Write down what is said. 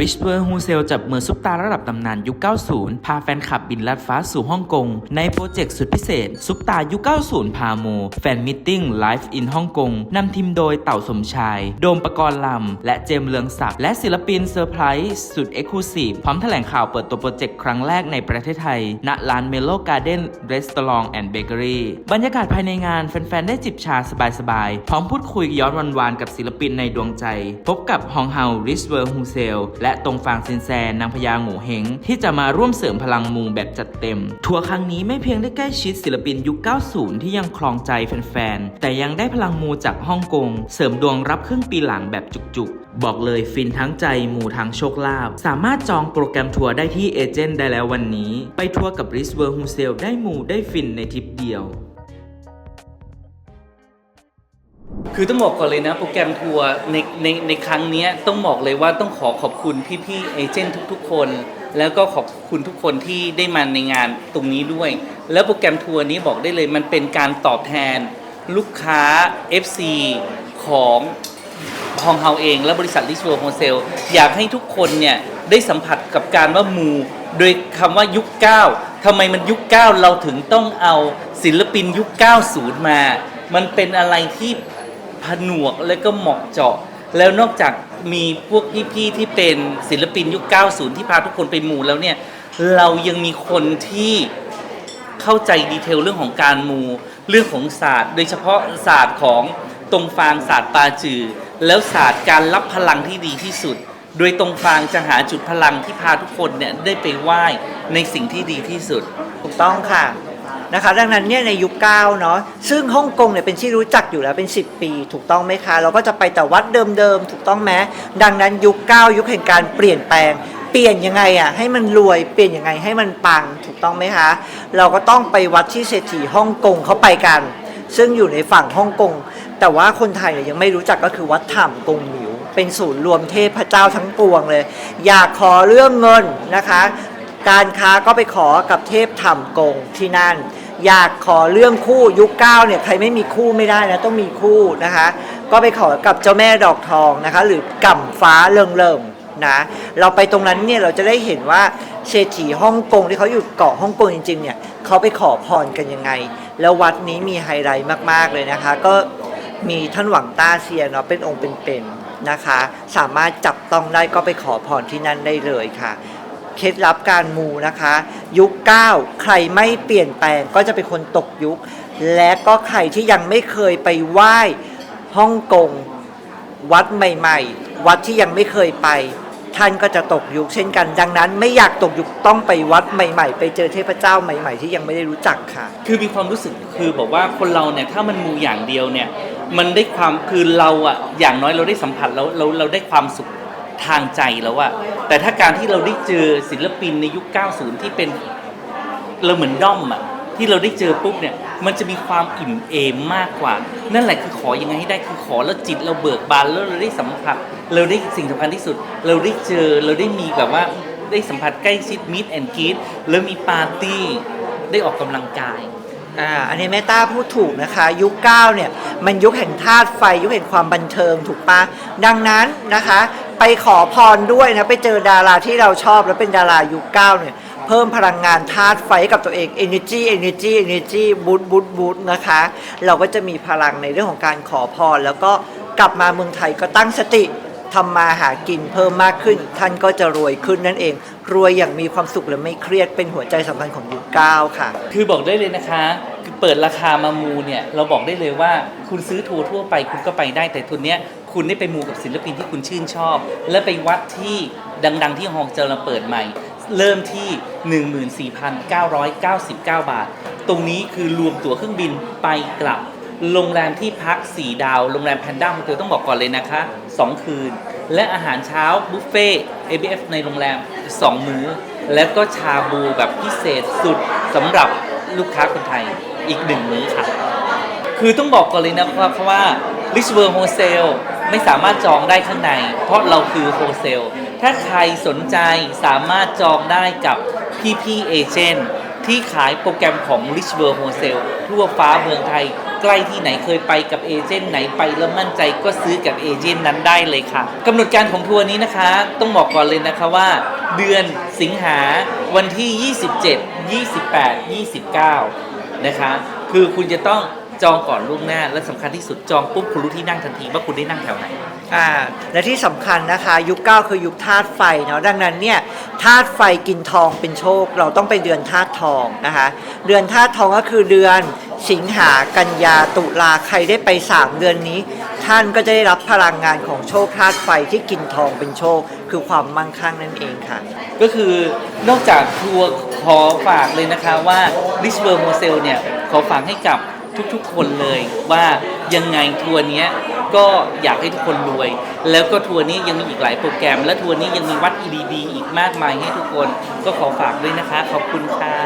ริชเ e อร์ฮูเซลจับมือซุปตาระดับตำนานยุค 90 พาแฟนคลับบินลัดฟ้าสู่ฮ่องกง ในโปรเจกต์สุดพิเศษ ซุปตายุค 90 พาโม แฟนมิทติ้งไลฟ์อินฮ่องกงนำทีมโดยเต่าสมชาย โดมประกรณ์ลำ และเจมเลืองศักดิ์และศิลปินเซอร์ไพรส์สุดเอ็กซ์คลูซีฟพร้อมแถลงข่าวเปิดตัวโปรเจกต์ครั้งแรกในประเทศไทย ณร้านเมโลการ์เด้นรีสตอรองแอนด์เบเกอรี่บรรยากาศภายในงานแฟนๆได้จิบชาสบายๆพร้อมพูดคุยย้อนวันๆกับศิลปินในดวงใจ พบกับฮองเฮาริชเวอร์ฮูเซลและตรงฟางซินแซนนางพญาโง่เฮงที่จะมาร่วมเสริมพลังมูแบบจัดเต็ม ทัวร์ครั้งนี้ไม่เพียงได้ใกล้ชิดศิลปินยุค 90 ที่ยังคลองใจแฟนๆ แต่ยังได้พลังมูจากฮ่องกง เสริมดวงรับครึ่งปีหลังแบบจุกๆ บอกเลยฟินทั้งใจมูทั้งโชคลาภสามารถจองโปรแกรมทัวร์ได้ที่เอเจนต์ได้แล้ววันนี้ ไปทัวร์กับริชเวอร์ฮูเซลได้มูได้ฟินในทริปเดียว คือต้องบอกก่อนเลยนะโปรแกรมทัวร์ในในในครั้งนี้ต้องบอกเลยว่าต้องขอขอบคุณพี่ๆเอเจนต์ทุกๆ คน แล้วก็ขอบคุณทุกคนที่ได้มาในงานตรงนี้ด้วย แล้วโปรแกรมทัวร์นี้บอกได้เลยมันเป็นการตอบแทนลูกค้า FC ของฮองเฮาเอง และบริษัทลิช w วโฮเซลอยากให้ทุกคนเนี่ยได้สัมผัสกับการว่ามู โดยคำว่ายุค 9ทำไมมันยุค 9 เราถึงต้องเอาศิลปินยุค 90 มา มันเป็นอะไรที่ ผนวกและก็เหมาะเจาะ แล้วนอกจากมีพวกพี่ๆที่เป็นศิลปินยุค 90 ที่พาทุกคนไปมูแล้วเนี่ย เรายังมีคนที่เข้าใจดีเทลเรื่องของการมูเรื่องของศาสตร์ โดยเฉพาะศาสตร์ของตรงฟางศาสตร์ปาจือ แล้วศาสตร์การรับพลังที่ดีที่สุด โดยตรงฟางจะหาจุดพลังที่พาทุกคนเนี่ยได้ไปไหว้ในสิ่งที่ดีที่สุด ถูกต้องค่ะ นะคะ ดังนั้นเนี่ยในยุคเก้าเนาะซึ่งฮ่องกงเนี่ยเป็นที่รู้จักอยู่แล้วเป็น 10 ปี ถูกต้องไหมคะ เราก็จะไปแต่วัดเดิมๆถูกต้องไหมดังนั้นยุคเก้ายุคแห่งการเปลี่ยนแปลงเปลี่ยนยังไงอะให้มันรวยเปลี่ยนยังไงให้มันปังถูกต้องไหมคะ เราก็ต้องไปวัดที่เศรษฐีฮ่องกงเขาไปกัน ซึ่งอยู่ในฝั่งฮ่องกงแต่ว่าคนไทยเนี่ยยังไม่รู้จักก็คือวัดถ่ำกงหมิว เป็นศูนย์รวมเทพเจ้าทั้งปวงเลย อยากขอเรื่องเงินนะคะ การค้าก็ไปขอกับเทพถ่ำกงที่นั่น อยากขอเรื่องคู่ยุคเก้าเนี่ยใครไม่มีคู่ไม่ได้นะต้องมีคู่นะคะ ก็ไปขอกับเจ้าแม่ดอกทองนะคะ หรือก่ำฟ้าเริงเริงๆนะเราไปตรงนั้นเนี่ยเราจะได้เห็นว่าเศรษฐีฮ่องกงที่เขาอยู่เกาะฮ่องกงจริงๆเนี่ยเขาไปขอพรกันยังไง แล้ววัดนี้มีไฮไลท์มากๆเลยนะคะ ก็มีท่านหวังต้าเซียเนาะเป็นองค์เป็นๆนะคะ สามารถจับต้องได้ก็ไปขอพรที่นั่นได้เลยค่ะ เคล็ดลับการมูนะคะ ยุค 9 ใครไม่เปลี่ยนแปลงก็จะเป็นคนตกยุค และก็ใครที่ยังไม่เคยไปไหว้ฮ่องกงวัดใหม่ ๆ วัดที่ยังไม่เคยไป ท่านก็จะตกยุคเช่นกัน ดังนั้นไม่อยากตกยุคต้องไปวัดใหม่ ๆ ไปเจอเทพเจ้าใหม่ ๆ ที่ยังไม่ได้รู้จักค่ะ คือมีความรู้สึกคือบอกว่าคนเราเนี่ยถ้ามันมูอย่างเดียวเนี่ยมันได้ความคือเราอะอย่างน้อยเราได้สัมผัสแล้วเราเราได้ความสุข ทางใจแล้วอะแต่ถ้าการที่เราได้เจอศิลปินในยุค 90 ที่เป็นเราเหมือนด้อมอะที่เราได้เจอปุ๊บเนี่ยมันจะมีความอิ่มเอมมากกว่า นั่นแหละคือขอยังไงให้ได้คือขอแล้วจิตเราเบิกบานแล้วเราได้สัมผัส เราได้สิ่งสำคัญที่สุด เราได้เจอเราได้มีแบบว่าได้สัมผัสใกล้ชิดมิดแอนกีดแล้วมีปาร์ตี้ได้ออกกำลังกายอ่าอันนี้แม่ต้าพูดถูกนะคะ ยุค9เนี่ยมันยุคแห่งธาตุไฟยุคแห่งความบันเทิงถูกปะดังนั้นนะคะ ไปขอพรด้วยนะ ไปเจอดาราที่เราชอบแล้วเป็นดารายุค9เนี่ยเพิ่มพลังงานธาตุไฟให้กับตัวเอง energy energy energy บูตบูตบูตนะคะ เราก็จะมีพลังในเรื่องของการขอพร แล้วก็กลับมาเมืองไทยก็ตั้งสติทำมาหากินเพิ่มมากขึ้น ท่านก็จะรวยขึ้นนั่นเอง รวยอย่างมีความสุขและไม่เครียดเป็นหัวใจสำคัญของยุค9ค่ะ คือบอกได้เลยนะคะเปิดราคามามูเนี่ยเราบอกได้เลยว่าคุณซื้อทัวร์ทั่วไปคุณก็ไปได้แต่ทุนเนี้ย คุณได้ไปมูกับศิลปินที่คุณชื่นชอบ และไปวัดที่ดัง ๆ ที่ฮองเจอเราเปิดใหม่ เริ่มที่ 14,999 บาท ตรงนี้คือรวมตั๋วเครื่องบินไปกลับ โรงแรมที่พัก 4 ดาว โรงแรมแพนด้าโฮเทลต้องบอกก่อนเลยนะคะ 2 คืน และอาหารเช้าบุฟเฟ่ ABF ในโรงแรม 2 มื้อ แล้วก็ชาบูแบบพิเศษสุดสำหรับลูกค้าคนไทยอีกหนึ่งมื้อค่ะ คือต้องบอกก่อนเลยนะครับเพราะว่า Rich World Wholesale ไม่สามารถจองได้ข้างใน เพราะเราคือโฮเซล ถ้าใครสนใจสามารถจองได้กับพี่พี่เอเจนต์ที่ขายโปรแกรมของ Rich World Wholesale ทั่วฟ้าเมืองไทย ใกล้ที่ไหนเคยไปกับเอเจนต์ไหนไปแล้วมั่นใจก็ซื้อกับเอเจนต์นั้นได้เลยค่ะกำหนดการของทัวร์นี้นะคะ ต้องบอกก่อนเลยนะคะว่า เดือนสิงหาวันที่ 27 28 29 นะคะ คือคุณจะต้อง จองก่อนล่วงหน้า และสำคัญที่สุดจองปุ๊บคุณรู้ที่นั่งทันทีว่าคุณได้นั่งแถวไหนอ่าและที่สำคัญนะคะยุคเก้าคือยุคธาตุไฟเนาะดังนั้นเนี่ยธาตุไฟกินทองเป็นโชค เราต้องไปเดือนธาตุทองนะคะเดือนธาตุทองก็คือเดือนสิงหากันยาตุลาใครได้ไป3เดือนนี้ ท่านก็จะได้รับพลังงานของโชคธาตุไฟที่กินทองเป็นโชค คือความมั่งคั่งนั่นเองค่ะ ก็คือนอกจากทัวร์ขอฝากเลยนะคะว่า Rich World m o s e l เนี่ยขอฝากให้กับ ทุกๆ คนเลยว่ายังไงทัวร์นี้ก็อยากให้ทุกคนรวย แล้วก็ทัวร์นี้ยังมีอีกหลายโปรแกรม และทัวร์นี้ยังมีวัดดีๆอีกมากมายให้ทุกคนก็ขอฝากด้วยนะคะ ขอบคุณค่ะ